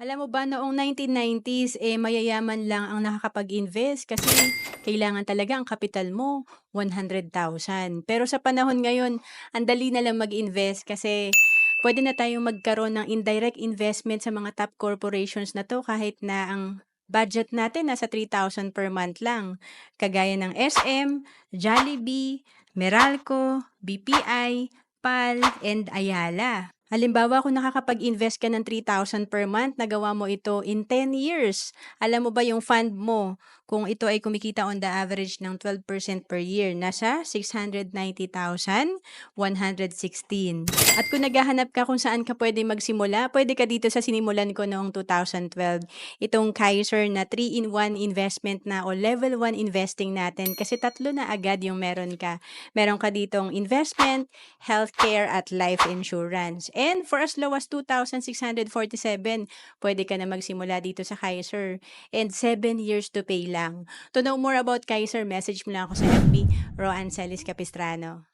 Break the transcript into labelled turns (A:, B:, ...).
A: Alam mo ba noong 1990s, eh, mayayaman lang ang nakakapag-invest kasi kailangan talaga ang kapital mo 100,000. Pero sa panahon ngayon, ang dali na lang mag-invest kasi pwede na tayong magkaroon ng indirect investment sa mga top corporations na 'to kahit na ang budget natin nasa 3,000 per month lang. Kagaya ng SM, Jollibee, Meralco, BPI, PAL, and Ayala. Halimbawa, kung nakakapag-invest ka ng 3,000 per month, nagawa mo ito in 10 years. Alam mo ba yung fund mo, kung ito ay kumikita on the average ng 12% per year, nasa 690,116. At kung naghahanap ka kung saan ka pwede magsimula, pwede ka dito sa sinimulan ko noong 2012. Itong Kaiser na 3-in-1 investment na o level 1 investing natin kasi tatlo na agad yung meron ka. Meron ka ditong investment, healthcare at life insurance. And for as low as 2,647, pwede ka na magsimula dito sa Kaiser. And 7 years to pay lang. To know more about Kaiser, message mo lang ako sa FB, Roan Celis Capistrano.